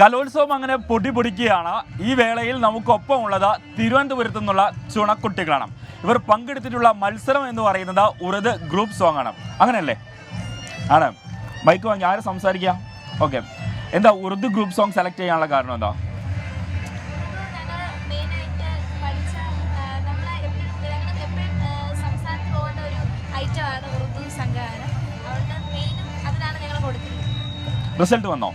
കലോത്സവം അങ്ങനെ പൊടി പൊടിക്കുകയാണ്. ഈ വേളയിൽ നമുക്കൊപ്പം ഉള്ളത് തിരുവനന്തപുരത്തു നിന്നുള്ള ചുണക്കുട്ടികളാണ്. ഇവർ പങ്കെടുത്തിട്ടുള്ള മത്സരം എന്ന് പറയുന്നത് ഉറത് ഗ്രൂപ്പ് സോങ് ആണ്. അങ്ങനെയല്ലേ? ആണ്. ബൈക്ക് വാങ്ങി ആരും സംസാരിക്കുക ഓക്കെ എന്താ ഉറുദു ഗ്രൂപ്പ് സോങ് സെലക്ട് ചെയ്യാനുള്ള കാരണം എന്താ? റിസൾട്ട് വന്നോ?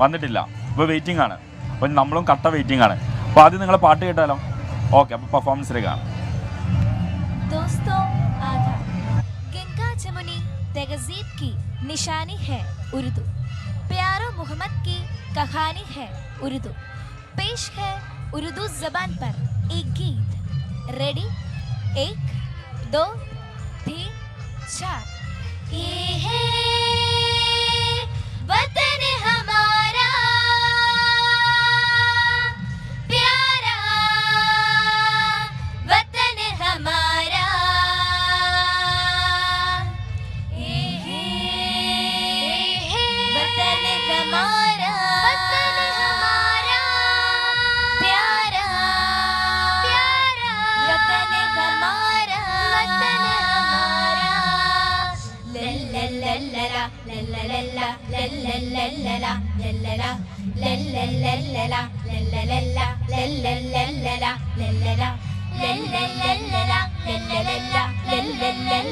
വന്നിട്ടില്ല ഇപ്പോൾ വെയിറ്റിംഗ് ആണ് അപ്പോൾ നമ്മളും കട്ട വെയിറ്റിംഗ് ആണ് അപ്പോൾ ആദ്യം നിങ്ങൾ പാട്ട് കേട്ടാലോ ഓക്കെ അപ്പോൾ പെർഫോമൻസിലേക്ക് കാണാം दोस्तों आदाब गंगा जमुनी तहजीब की निशानी है उर्दू प्यारो मोहम्मद की कहानी है उर्दू पेश है उर्दू जबान पर एक गीत रेडी एक दो तीन चार ये है la la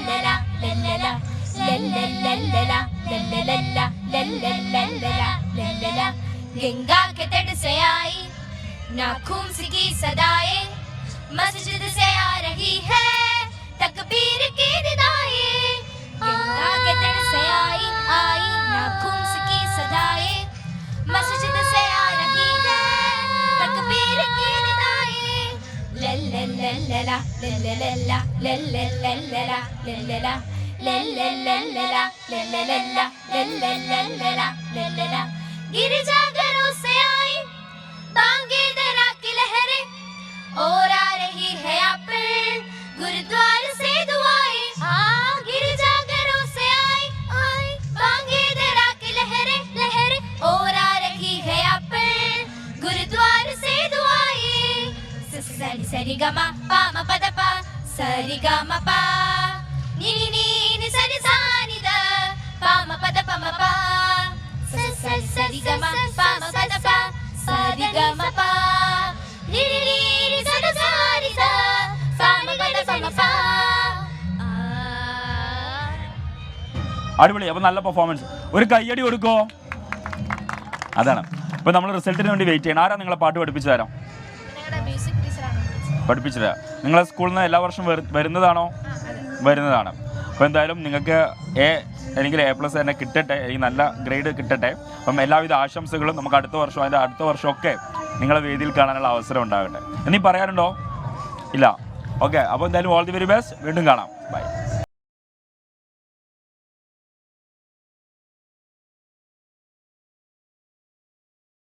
la la Ganga के तट से आई नाखून की सदाएँ मस्जिद से आ रही है तकबीर की निदाएँ गंगा के तट से आई आई नाखून की सदाएँ मस्जिद से आ रही है तकबीर की निदाएँ लल्लल्लल्ला लल्लल्लल्ला लल्लल्लल्ला लल्लल्ला लल्लल्लल्ला लल्लल्लल्ला लल्लल्लल्ला लल्लल्ला गिरजाघरों से आई। बांगे दरा की लहरें और आ रही है गुरुद्वार से दुआएँ हाँ गिरजाघरों से आई आई। दरा की लहरें लहरें और आ रही है गुरुद्वार से दुआएँ। स- सरी गमा पा म पद पा। सरी गमा पा। അടിപൊളി. അപ്പോൾ നല്ല പെർഫോമൻസ് ഒരു കയ്യടി കൊടുക്കോ? അതാണ്. അപ്പോൾ നമ്മൾ റിസൾട്ടിന് വേണ്ടി വെയിറ്റ് ചെയ്യണം. ആരാ നിങ്ങളെ പാട്ട് പഠിപ്പിച്ചു തരാം? പഠിപ്പിച്ചു തരാം. നിങ്ങളെ സ്കൂളിൽ നിന്ന് എല്ലാ വർഷവും വരുന്നതാണോ? വരുന്നതാണ്. അപ്പോൾ എന്തായാലും നിങ്ങൾക്ക് എ എനിക്ക് എ പ്ലസ് തന്നെ കിട്ടട്ടെ. എനിക്ക് നല്ല ഗ്രേഡ് കിട്ടട്ടെ. അപ്പം എല്ലാവിധ ആശംസകളും നമുക്ക് അടുത്ത വർഷം അതിന്റെ അടുത്ത വർഷമൊക്കെ നിങ്ങളെ വേദിയിൽ കാണാനുള്ള അവസരം ഉണ്ടാകട്ടെ. എന്നീ പറയാറുണ്ടോ ഇല്ല. ഓക്കെ അപ്പോൾ എന്തായാലും ഓൾ ദി വെരി ബെസ്റ്റ് വീണ്ടും കാണാം. ബൈ